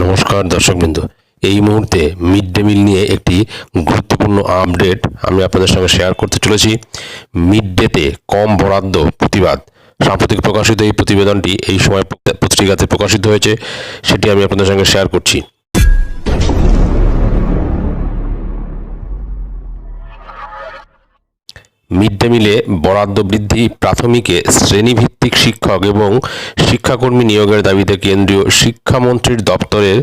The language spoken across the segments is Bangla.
নমস্কার দর্শকবৃন্দ। এই মুহূর্তে মিড ডে মিল নিয়ে একটি গুরুত্বপূর্ণ আপডেট আমি আপনাদের সঙ্গে শেয়ার করতে চলেছি। মিড ডেতে কম বরাদ্দ প্রতিবাদ। সাম্প্রতিক প্রকাশিত এই প্রতিবেদনটি এই সময় পত্রিকাতে প্রকাশিত হয়েছে, সেটি আমি আপনাদের সঙ্গে শেয়ার করছি। মিড মিলে বরাদ্দ বৃদ্ধি প্রাথমিকে শ্রেণীভিত্তিক শিক্ষক এবং শিক্ষাকর্মী নিয়োগের দাবিতে কেন্দ্রীয় শিক্ষামন্ত্রীর দপ্তরের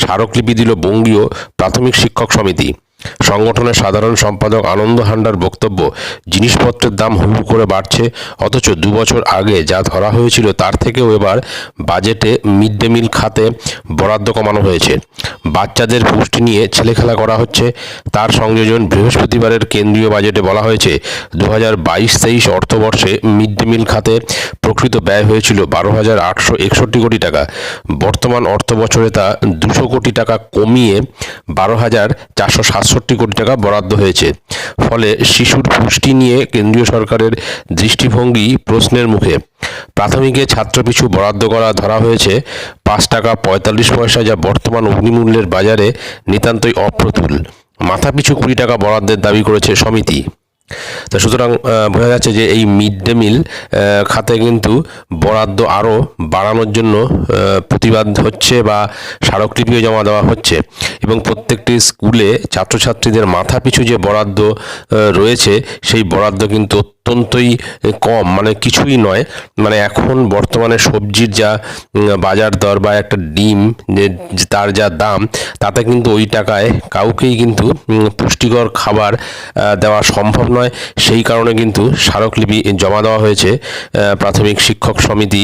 স্মারকলিপি দিল বঙ্গীয় প্রাথমিক শিক্ষক সমিতি। সংগঠনের সাধারণ সম্পাদক আনন্দ হান্ডার বক্তব্য, জিনিসপত্রের দাম হু করে বাড়ছে, অথচ দু বছর আগে যা ধরা হয়েছিল তার থেকেও এবার বাজেটে মিড ডে মিল খাতে বরাদ্দ কমানো হয়েছে। বাচ্চাদের পুষ্টি নিয়ে ছেলেখেলা করা হচ্ছে। তার সংযোজন বৃহস্পতিবারের কেন্দ্রীয় বাজেটে বলা হয়েছে দু হাজার বাইশ তেইশ অর্থবর্ষে মিড ডে মিল খাতে প্রকৃত ব্যয় হয়েছিল বারো হাজার আটশো একষট্টি কোটি টাকা। বর্তমান অর্থবছরে তা দুশো কোটি টাকা কমিয়ে বারো হাজার চারশো সাতষট্টি কোটি টাকা বরাদ্দ হয়েছে। ফলে শিশুর পুষ্টি নিয়ে কেন্দ্রীয় সরকারের দৃষ্টিভঙ্গি প্রশ্নের মুখে। প্রাথমিকে ছাত্রপিছু বরাদ্দ করা ধরা হয়েছে। পাঁচ টাকা পঁয়তাল্লিশ পয়সা যা বর্তমান অগ্নিমূল্যের বাজারে নিতান্তই অপ্রতুল। মাথাপিছু কুড়ি টাকা বরাদ্দের দাবি করেছে সমিতি। তো সুতরাং বোঝা যাচ্ছে যে এই মিড ডে মিল খাতে কিন্তু বরাদ্দ আরও বাড়ানোর জন্য প্রতিবাদ হচ্ছে বা স্মারকলিপিও জমা দেওয়া হচ্ছে। এবং প্রত্যেকটি স্কুলে ছাত্রছাত্রীদের মাথা পিছু যে বরাদ্দ রয়েছে, সেই বরাদ্দ কিন্তু অত্যন্তই কম মানে কিছুই নয়। মানে এখন বর্তমানে সবজির যা বাজার দর বা একটা ডিম তার যা দাম, তাতে কিন্তু ওই টাকায় কাউকেই কিন্তু পুষ্টিকর খাবার দেওয়া সম্ভব নয়। সেই কারণে কিন্তু স্মারকলিপি জমা দেওয়া হয়েছে প্রাথমিক শিক্ষক সমিতি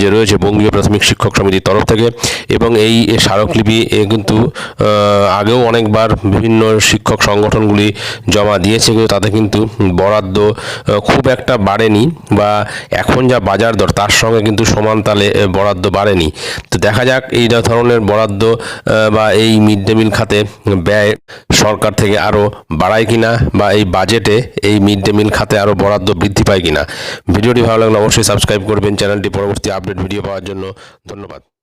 যে রয়েছে, বঙ্গীয় প্রাথমিক শিক্ষক সমিতির তরফ থেকে। এবং এই স্মারকলিপি কিন্তু আগেও অনেকবার বিভিন্ন শিক্ষক সংগঠনগুলি জমা দিয়েছে, কিন্তু তাতে কিন্তু বরাদ্দ খুব একটা বাড়েনি বা এখন যা বাজার দর, তার সঙ্গে কিন্তু সমান তালে বরাদ্দ বাড়েনি। তো দেখা যাক এই ধরনের বরাদ্দ বা এই মিড ডে মিল খাতে ব্যয় সরকার থেকে আরও বাড়ায় কিনা, বা এই বাজেটে এই মিড ডে মিল খাতে আরও বরাদ্দ বৃদ্ধি পায় কিনা। ভিডিওটি ভালো লাগলে অবশ্যই সাবস্ক্রাইব করবেন। চ্যানেলটি পরবর্তী আপডেট ভিডিও পাওয়ার জন্য ধন্যবাদ।